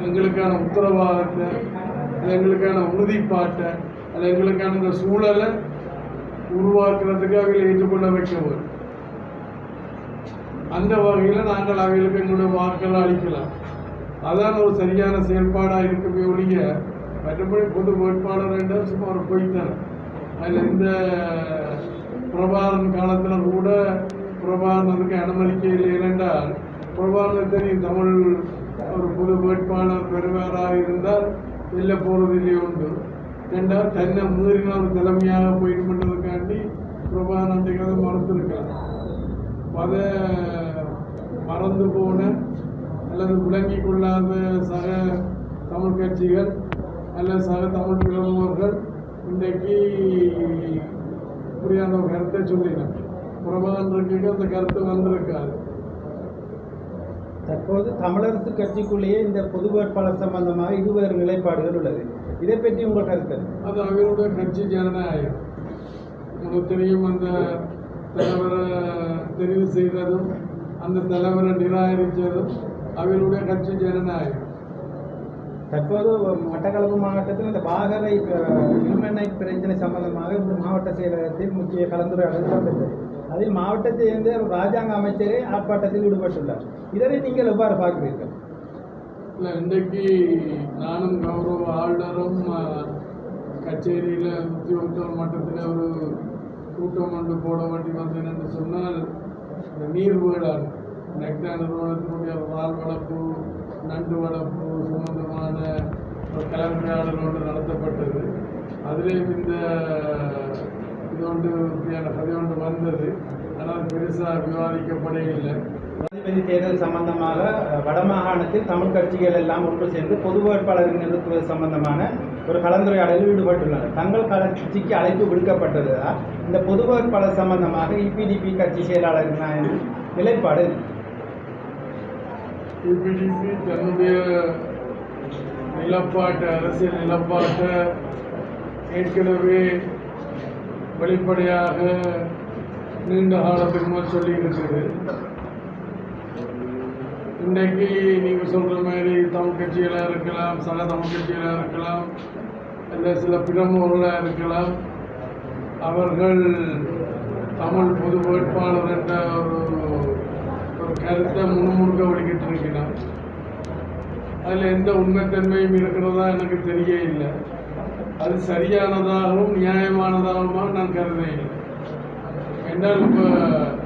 எங்களுக்கான உத்தரவாதத்தை எங்களுக்கான உறுதிப்பாட்டை அல்ல எங்களுக்கான இந்த சூழலை உருவாக்குறதுக்கு அவங்களை ஏற்றுக்கொள்ள வைக்கவர் அந்த வகையில் நாங்கள் அவைகளுக்கு எங்களுடைய வாக்களை அளிக்கலாம். அதான் ஒரு சரியான செயல்பாடாக இருக்கவே ஒழிய மற்றபடி பொது வேட்பாளர் என்றால் சும்மா ஒரு பொய்த்தார் அதில் இந்த பிரபாகரன் காலத்தில் கூட பிரபாகரனுக்கு அனுமதிக்க இல்லை ஏனென்றால் பிரபாகரன் தெரியும் தமிழ் ஒரு பொது வேட்பாளர் பெறுவாராக இருந்தால் வெளில போகிறது உண்டு. ரெண்டாவது தன்னை மீறின ஒரு தலைமையாக பண்ணுறதுக்காண்டி பிரபாகரன் மறந்துருக்காங்க மத மறந்து போன அல்லது விளங்கி கொள்ளாத சக தமிழ் கட்சிகள் அல்லது சக தமிழ் பிரமுகர்கள் இன்றைக்கு இப்படியான ஒரு கருத்தை சொல்லினாங்க பிரபாகரனுக்கு அந்த கருத்து வந்திருக்காது. தற்போது தமிழரசு கட்சிக்குள்ளேயே இந்த பொது வேட்பாளர் சம்பந்தமாக இருவேறு நிலைப்பாடுகள் உள்ளது. இதை பற்றி உங்கள் கருத்து அது அவருடைய கட்சி ஜனநாயகம். உங்களுக்கு தெரியும் அந்த தலைவரை தெரிவு செய்ததும் அந்த தலைவரை நிராகரித்ததும் அவருடைய கட்சி ஜனநாயகம். தற்போது மட்டக்களப்பு மாவட்டத்தில் இந்த பாகரை இல்மெண்ணை பிரச்சனை சம்பந்தமாக இந்த மாவட்ட செயலகத்தில் முக்கிய கலந்துரையாடல் இடம்பெற்றது அதில் மாவட்டத்தை சேர்ந்த ராஜாங்க அமைச்சரே ஆர்ப்பாட்டத்தில் ஈடுபட்டுள்ளார். இதனை நீங்கள் எவ்வாறு பார்க்கிறீர்கள்? இல்லை இன்றைக்கு நானும் கௌரவ ஆளுநரும் கச்சேரியில் உத்தியோகத்தர் மட்டத்தில் ஒரு கூட்டம் ஒன்று போட வேண்டி வந்தேன் என்று சொன்னால் இந்த நீர் வேளாண் நெக்டா நிறுவனத்தினுடைய வால் வளர்ப்பு நண்டு வளர்ப்பு சம்பந்தமான கலந்துரையாடல் ஒன்று நடத்தப்பட்டது. அதிலேயும் இந்த இது ஒன்று கதை ஒன்று வந்தது. ஆனால் பெருசாக விவாதிக்கப்படவில்லை. ஜனாதிபதி தேர்தல் சம்பந்தமாக வடமாகாணத்தில் தமிழ் கட்சிகள் எல்லாம் ஒன்று சேர்ந்து பொது வேட்பாளரை நிறுத்துவது சம்பந்தமான ஒரு கலந்துரையாடலில் ஈடுபட்டுள்ளனர். தங்கள் கட்சிக்கு அழைப்பு விடுக்கப்பட்டதா. இந்த பொது வேட்பாளர் சம்பந்தமாக இபிடிபி கட்சி செயலாளர் நிலைப்பாடு? யூபிடிபி தன்னுடைய நிலப்பாட்டை அரசியல் நிலப்பாட்டை ஏற்கனவே வெளிப்படையாக நீண்ட காலத்துக்கு முதல் சொல்லி இருக்குது இன்றைக்கு நீங்கள் சொல்கிற மாதிரி தமிழ் கட்சிகளாக இருக்கலாம் சக தமிழ் கட்சிகளாக இருக்கலாம் இல்லை சில பிரமுகர்களாக இருக்கலாம் அவர்கள் தமிழ் பொது வேட்பாளர் என்ற ஒரு ஒரு கருத்தை முணுமுணுக்க வழிகிட்டு இருக்கிறார் அதில் எந்த உண்மைத்தன்மையும் இருக்கிறதா எனக்கு தெரிய இல்லை. அது சரியானதாகவும் நியாயமானதாகவும் நான் கருதேன் என்றால் இப்போ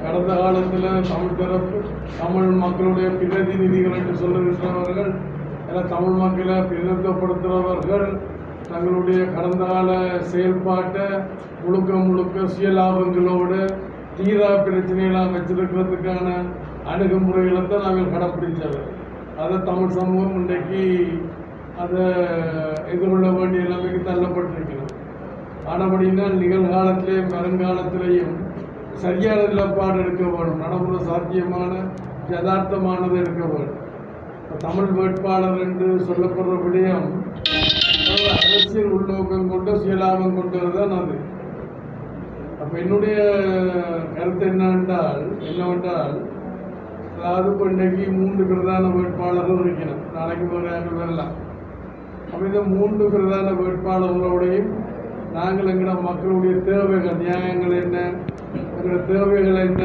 கடந்த காலத்தில் தமிழ் தரப்பு தமிழ் மக்களுடைய பிரதிநிதிகள் என்று சொல்லுகின்றவர்கள் எல்லாம் தமிழ் மக்களை பிரதிநிதித்துவப்படுத்துகிறவர்கள் தங்களுடைய கடந்த கால செயல்பாட்டை முழுக்க முழுக்க சுயலாபங்களோடு தீரா பிரச்சனைகளாக வச்சிருக்கிறதுக்கான அணுகுமுறைகளை தான் நாங்கள் கடைப்பிடிச்சவர் அதை தமிழ் சமூகம் இன்றைக்கு அதை எதிர்கொள்ள வேண்டிய நிலைமைக்கு தள்ளப்பட்டிருக்கிறோம் ஆனபடினால் நிகழ்காலத்திலேயும் வருங்காலத்திலேயும் சரியான நிலப்பாடு எடுக்க வேண்டும். நடைமுறை சாத்தியமான யதார்த்தமானது எடுக்க வேண்டும். தமிழ் வேட்பாளர் என்று சொல்லப்படுற விடயம் அரசியல் உள்நோக்கம் கொண்ட சுயலாபம் கொண்டது தான் அது. அப்போ என்னுடைய கருத்து என்னவென்றால் என்னவென்றால் அதாவது இப்போ இன்றைக்கு மூன்று பிரதான வேட்பாளர்கள் இருக்கிறார் நாளைக்கு வேறு வரலாம் அப்போ இந்த மூன்று பிரதான வேட்பாளர்களோடையும் நாங்கள் எங்களோட மக்களுடைய தேவைகள் நியாயங்கள் என்ன? எங்களோட தேவைகள் என்ன?